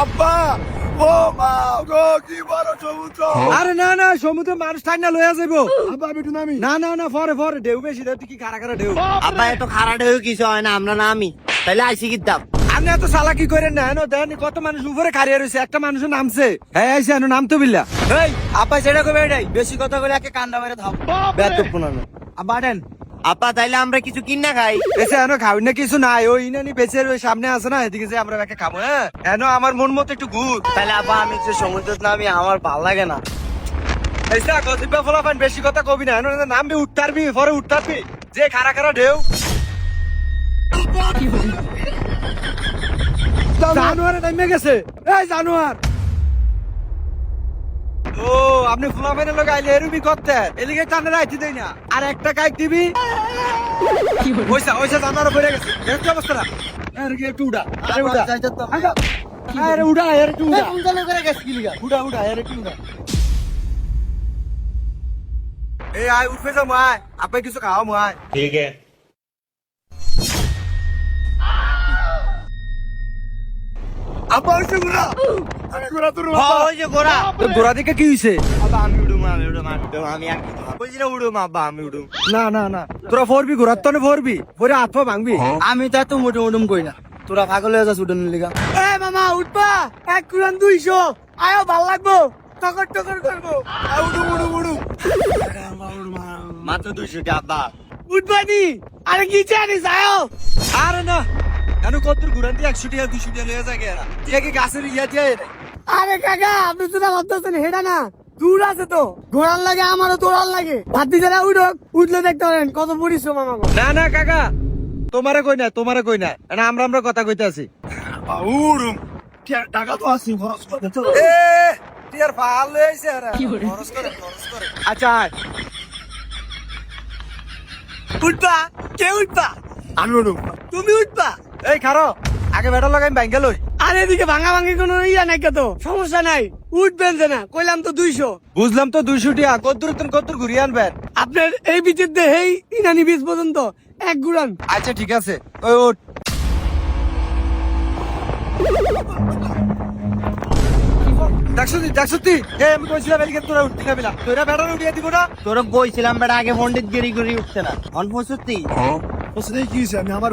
আব্বা ও মা গো কি বড় সমুদ্র। আরে না না সমুদ্র মানুষ ঠাই না লইয়া যাইবো আব্বা নামি। না না না পরে পরে ঢেউ বেশি দেয় কি খারা খারা ঢেউ। আব্বা এত খারাপ হয়ে কিছু হয় না আমরা না আমি তাহলে আইসি কিতাম আপনি এত চালাকি করেন না এনো দেন কত মানুষ উপরে খারিয়ে রয়েছে একটা মানুষ নামছে। হ্যাঁ আইসে এনো নামতো বিল্লা। এই আপা সেটা কবে এটাই? বেশি কথা বলে একে কান্দা মেরে থাম বেত পুনানো। আব্বা দেন আপা তাইলে আমরা কিছু কিনা খাই। এসে এনো খাবি না কিছু নাই। ওই ইনানি বেচের ওই সামনে আছে না এদিকে যে আমরা একে খাব হ্যাঁ? এনো আমার মন মতো একটু ঘুর। তাহলে আপা আমি যে সমুদ্র নামি আমার ভালো লাগে না। এইসা গসিপা ফলাফান বেশি কথা কবি না। এনো নামবি উঠতারবি পরে উঠতারবি যে খারা খারা ঢেউ। জানুয়ারে নেমে গেছে। এই জানুয়ার! ও আপনি ফুলাফেনের লোক আইলে এরুবি করতেন। এদিকে টানে রাইতে দেই না। আর একটা কাইক দিবি? ওইসা ওইসা জানার পড়ে গেছে। দেখছ অবস্থাটা আরে একটু উড়া আচ্ছা, আচ্ছা, আরে উড়া আরে উড়া আরে কি উড়া কোন জানা গেছে কি লিগা? উড়া উড়া আরে কি উড়া এ আয় উঠবে যাও আয় আপনি কিছু খাও আয় ঠিক আছে। আপা উঠে। উড়া আমি ঘোরা তোর হ্যাঁ, গোড়া তো দিকে কি আমি উড়ুম আমি উড়ুম আমি উড়ুম আমি না। না উড়ুম আব্বা আমি উড়ুম। না না না। তোরা ফোরবি ঘোরার তনে ফোরবি। পরে হাত পা ভাঙবি। আমি তা তো মোটে উডুম কই না। তোরা পাগল হয়ে যাস উডুন লিগা। এ মামা উঠবা। এক কুরান দুইশো। আয়ো ভালো লাগবো। টকর টকর করব। উডুম উডুম উডুম। মাত্র দুইশো টি আব্বা। আরে কি জানিস আয়ো। আরে না। কেন কত ঘুরান দিয়ে একশো টাকা দুশো টাকা লয়ে যায় এরা? কি গাছের ইয়া দিয়ে আরে কাকা আপনি না ভাবতেছেন হেডা না। দূর আছে তো। ঘোড়ার লাগে আমারও দৌড়ার লাগে। ভাতি যারা উঠক উঠলে দেখতে পারেন কত পরিশ্রম আমাকে। না না কাকা তোমারে কই না তোমারে কই না না আমরা আমরা কথা কইতে আছি। উডুম টাকা তো আসি খরচ করে তো এ টিয়ার ফাল লইছে এরা। খরচ করে খরচ করে। আচ্ছা উঠবা? কে উঠবা? আমি উডুম তুমি উঠবা। এই খারো আগে বেটা লাগাই লই। আর এদিকে ভাঙা ভাঙি কোনো ইয়া নাই তো? সমস্যা নাই। উঠবেন যে না কইলাম তো দুইশো। বুঝলাম তো দুইশো টিয়া কদ্দুর তুমি কদ্দুর ঘুরিয়ে আনবেন। আপনার এই বিচের দেহেই ইনানি বীজ পর্যন্ত এক গুড়ান। আচ্ছা ঠিক আছে। ওই ওঠ। তোরা বইছিলাম বেটা আগে পন্ডিত গিরি গিরি উঠছে না কি আমি আমার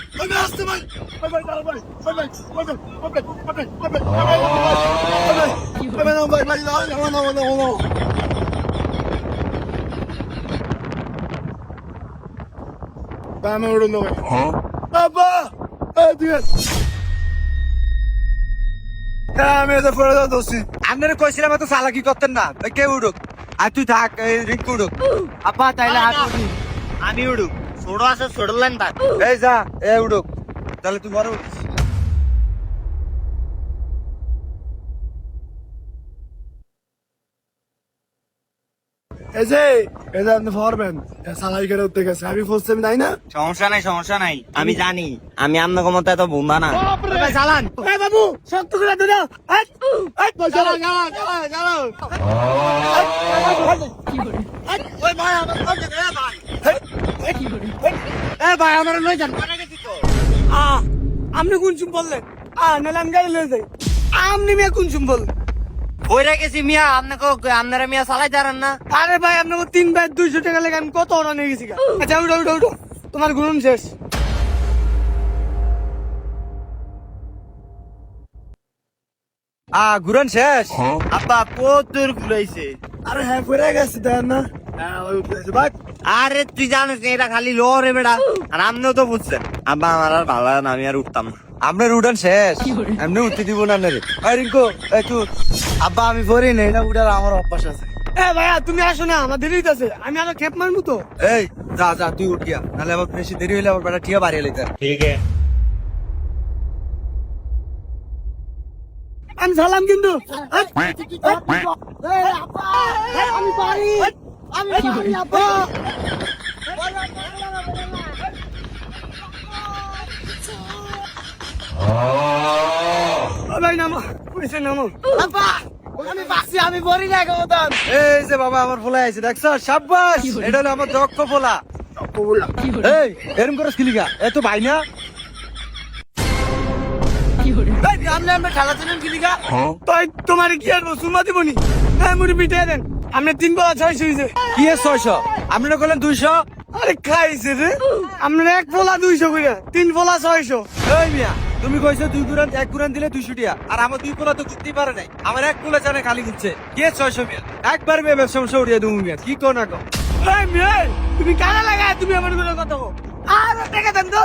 Ben öyle oluyor. Ha? Baba! Hadi. আমি তো ফেরত দোষী আপনারা কইছিলাম এত চালাকি করতেন না কে উড়ুক আর তুই থাক রিঙ্কু উড়ুক আপা তাইলে আমি উড়ুক ছোট আছে ছোট লাইন থাক এই যা এ উঠুক তাহলে তুই বড় উঠিস। এই যে এই যে আপনি ফরবেন সালাই করে উঠতে গেছে। আমি ফুসতে আমি নাই না? সমস্যা নাই সমস্যা নাই। আমি জানি আমি আপনার মতো এত বোম্বা না। চালান এ বাবু শক্ত করে এই, চালা চালা চালা চালা এ ভাই আমার লই যান। আ আপনি কোন চুম বললেন আ নাহলে আমি গাড়ি লয়ে যাই। আপনি মিয়া কোন চুম বললেন ওইরা গেছি মিয়া আপনাকে আপনারা মিয়া চালাই না। আরে ভাই আপনাকে তিন ভাই দুইশো টাকা লেগে আমি কত অর্ডার নিয়ে গেছি আচ্ছা উঠো উঠো উঠো। তোমার গুরুম শেষ। আ ঘুরন শেষ? আব্বা কতদূর ঘুরাইছে? আরে হ্যাঁ পড়ে গেছে দেন না। হ্যাঁ ওই বাট আরে তুই জানিস এটা খালি লো রে বেটা। আর আমিও তো বুঝছে আব্বা আমার আর ভালো না আমি আর উঠতাম না। আপনার উঠান শেষ। এমনি উঠতে দিব না রে রিঙ্কু একটু আব্বা আমি পড়ি না এটা উঠার আমার অভ্যাস আছে। এ ভাইয়া তুমি আসো না আমার দেরি আমি আরও খেপ মারমু তো। এই যা যা তুই উঠ গিয়া। নাহলে আবার বেশি দেরি হইলে আবার বেটা ঠিয়া বাড়িয়ে ঠিক আছে। আমি সালাম কিন্তু। আমি আমি পারি আব্বা ও ভাই নামো পুলিশে নামো। আব্বা আমি বাসি আমি বড়ি না গৌতম এই যে বাবা আমার ফোলা আছে দেখছ? সাব্বাস! এটা হলো আমার দক্ষ ফোলা। এই এরম করে খিলিগা এ তো ভাই না। ভাই আমরা আমরা খেলা ছিলেন কিলিকা তাই তোমার কি আর সুমা দিবনি? হ্যাঁ মুড়ি পিঠে দেন। আমরা তিন বলা ছয় হয়েছে। কি ছয়শো? আপনারা করলেন দুইশো? আরে খাইছে রে। আমরা এক পোলা দুইশো করে তিন পোলা ছয়শো। এই মিয়া তুমি কইছো দুই কুরান এক কুরান দিলে দুইশো টিয়া। আর আমার দুই পোলা তো ঘুরতেই পারে নাই। আমার এক পোলা জানে খালি ঘুরছে কে ছয়শো মিয়া? একবার মেয়ে ব্যবসা ব্যবসা উড়িয়ে দেবো মিয়া। কি কো না কো এই মেয়ে তুমি কানা লাগায়? তুমি আমারগুলো কথা কো আর টাকা দেন তো।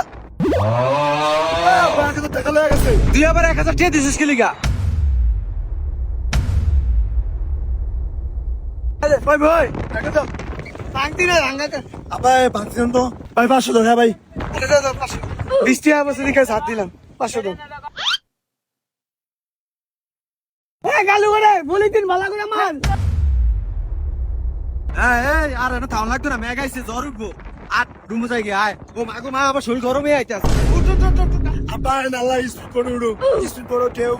টাকা লেগে গেছে। তুই আবার এক হাজার টিয়া দিছিস খিলিগা ভাই ভাই। টাকা দাও ভাঙতি না ভাঙাতে আবার ভাবছিলাম তো। ভাই পাঁচশো দাও হ্যাঁ ভাই। বিশ টাকা বছর দিকে সাত দিলাম। পাঁচশো টাকা হ্যাঁ গালু করে বলি দিন ভালো করে মাল এই এই আর এটা থাউন লাগতো না মেঘ আইছে জ্বর উঠবো। আর রুমে যাই গিয়ে আয়। ও মা গো মা আমার শরীর গরমে আইতে আছে উঠ। আবার নাল্লা স্পিড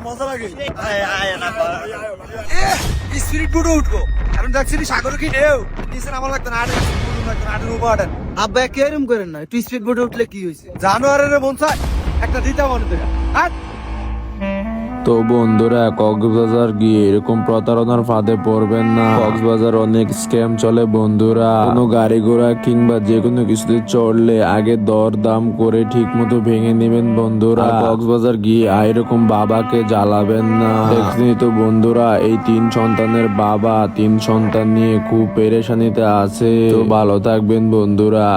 মজা লাগে। আয় আয় না বুড়ো উঠবো। এখন দেখছি সাগর কি ঢেউ। নিচে আমার লাগতো না আটে লাগতো উপর আটেন আব্বা কেরম করেন না? একটু স্পিড বোটে উঠলে কি হয়েছে? জানোয়ারের মন চায় একটা দিতে মনে হ্যাঁ তো বন্ধুরা, কক্সবাজার গিয়ে এরকম প্রতারণার ফাঁদে পড়বেন না। কক্সবাজার অনেক স্ক্যাম চলে বন্ধুরা। কোনো গাড়ি ঘোড়া কিংবা যে কোনো কিছুতে চড়লে আগে দর দাম করে ঠিক মতো ভেঙে নেবেন বন্ধুরা। কক্সবাজার গিয়ে এরকম বাবাকে জ্বালাবেন না। তো বন্ধুরা, এই তিন সন্তানের বাবা তিন সন্তান নিয়ে খুব পেরেশানিতে আছে। তো ভালো থাকবেন বন্ধুরা।